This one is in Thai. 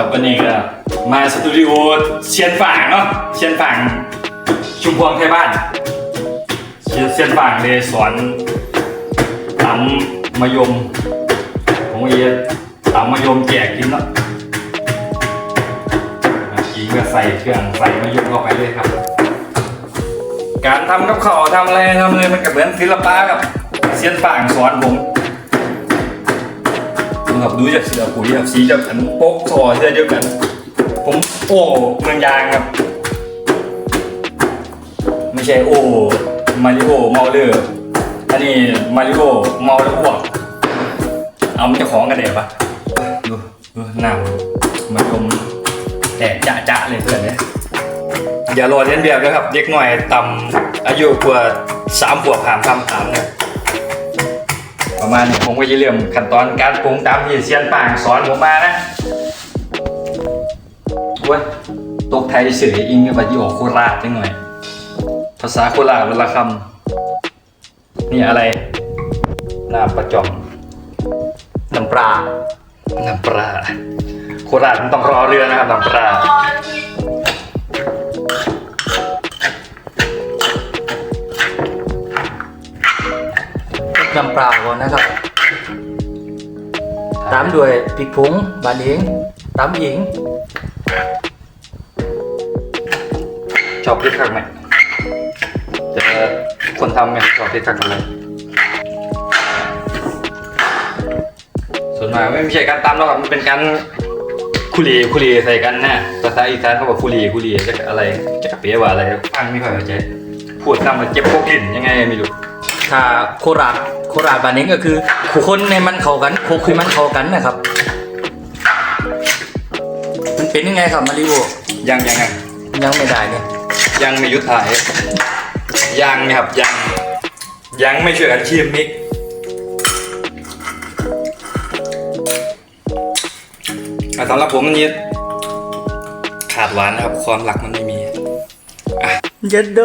ครับวันนี้ก็มาสตูดิโอเชียนฝางเนาะเชียนฝางชุมพวงไทยบ้านเชียนเชียนฝางเลยสอนตำมะยมผมเองตำมะยมแจกกินเนาะกี้ก็ใส่เครื่องใส่มะยมเข้าไปเลยครับ การทำกับข้าวทำอะไรทำเลยมันก็เหมือนศิลปะครับเชียนฝางสอนผม ครับดูจากเสือปุ๋ยครับสีจากอันโป๊กคอเสื้อเดียวกัน ผมโอ้เมืองยางครับ ไม่ใช่โอ้มาริโอเมาเลอร์อันนี้มาริโอเมาแล้วอ้วกเอามันจะของกันเดี๋ยวปะดูดูหน้ามันยมแตกจะจะเลยเพื่อนเนี่ยอย่ารอเลียนแบบนะครับ เด็กหน่อยต่ำอายุกว่าสามขวบผ่านทำถามเนี่ย ประมาณนี้ผมก็จะเริ่มขั้นตอนการปรุงตามที่เซียนป่างสอนผมมานะเว้ยตกไทยเสืออิงกับบัดดี้โอโคราชนิดหน่อย ภาษาโคราชวันละคำนี่อะไรน้ำประจอมน้ำปลาน้ำปลาโคราชมันต้องรอเรือนะครับน้ำปลา น้ำปลาก่อนนะครับ ตามด้วยพริกผงบานเองตามอิง ชอบพริกคักไหมแต่คนทำเนี่ยชอบพริกคักกันเลยส่วนมากไม่ใช่การตำหรอกครับมันเป็นการคุรีคุรีใส่กันนะภาษาอีสานเขาบอกคุรีคุรีจะอะไรจะเปียว่าอะไรฟังไม่ค่อยเข้าใจพูดตามมันเจ็บพวกกลิ่นยังไงไม่รู้ ถ้าโคราชโคราชบานเองก็คือคนในมันเข้ากันโคคือมันเข้ากันนะครับ มันเป็นยังไงครับมาริโอยังยังยังยังไม่ได้เนี่ยยังไม่ยุดถ่ายยังครับยังยังไม่ช่วยกันชิมมิกอะสำหรับผมอันนี้ขาดหวานนะครับความหลักมันไม่มีเยัดโด